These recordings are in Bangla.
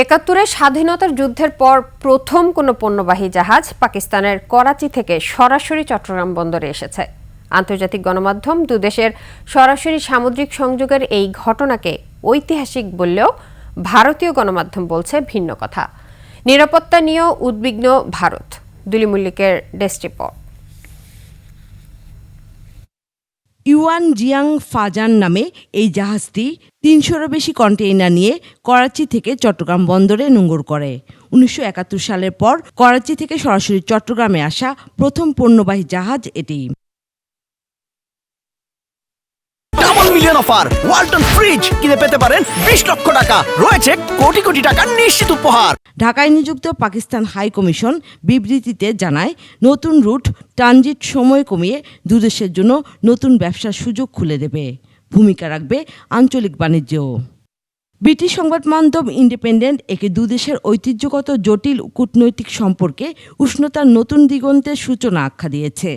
একাত্তরে স্বাধীনতার যুদ্ধের পর প্রথম কোনো পণ্যবাহী জাহাজ পাকিস্তানের করাচি থেকে সরাসরি চট্টগ্রাম বন্দরে এসেছে। আন্তর্জাতিক গণমাধ্যম দুদেশের সরাসরি সামুদ্রিক সংযোগের এই ঘটনাকে ঐতিহাসিক বললেও ভারতীয় গণমাধ্যম বলছে ভিন্ন কথা। নিরাপত্তা নিয়েও উদ্বিগ্ন Bharat. Duli Mallick desk report. Yuan Jiang ফাজান নামে এই জাহাজটি তিনশোরও বেশি কন্টেইনার নিয়ে করাচি থেকে চট্টগ্রাম বন্দরে নোঙর করে। উনিশশো একাত্তর সালের পর করাচি থেকে সরাসরি চট্টগ্রামে আসা প্রথম পণ্যবাহী জাহাজ এটি। মিলিয়ন অফার ওয়ালটন ফ্রিজ কিনে পেতে পারেন বিশ লক্ষ টাকা। রয়েছে কোটি কোটি টাকার নিশ্চিত উপহার। ঢাকায় নিযুক্ত পাকিস্তান হাই কমিশন বিবৃতিতে জানায়, নতুন রুট ট্রানজিট সময় কমিয়ে দুদেশের জন্য নতুন ব্যবসার সুযোগ খুলে দেবে। ভূমিকা রাখবে আঞ্চলিক বাণিজ্যও। ব্রিটিশ সংবাদ মাধ্যম ইন্ডিপেন্ডেন্ট একে দুদেশের ঐতিহ্যগত জটিল কূটনৈতিক সম্পর্কে উষ্ণতার নতুন দিগন্তের সূচনা আখ্যা দিয়েছে।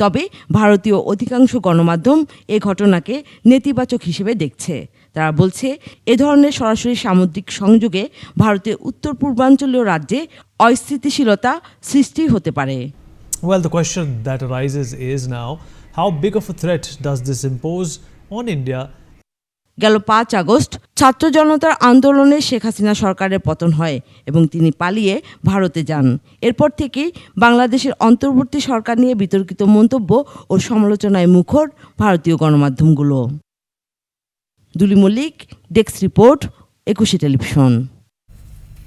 তবে ভারতীয় অধিকাংশ গণমাধ্যম এ ঘটনাকে নেতিবাচক হিসেবে দেখছে। তারা বলছে এ ধরনের সরাসরি সামুদ্রিক সংযোগে ভারতের উত্তর পূর্বাঞ্চলীয় রাজ্যে অস্থিতিশীলতা সৃষ্টি হতে পারে। Well, the question that arises is now how big of a threat does this impose on India? গেল পাঁচ আগস্ট ছাত্র জনতার আন্দোলনে শেখ হাসিনা সরকারের পতন হয় এবং তিনি পালিয়ে ভারতে যান। এরপর থেকেই বাংলাদেশের অন্তর্বর্তী সরকার নিয়ে বিতর্কিত মন্তব্য ও সমালোচনায় মুখর ভারতীয় গণমাধ্যমগুলো। Duli Mallick, desk report, Ekushey television.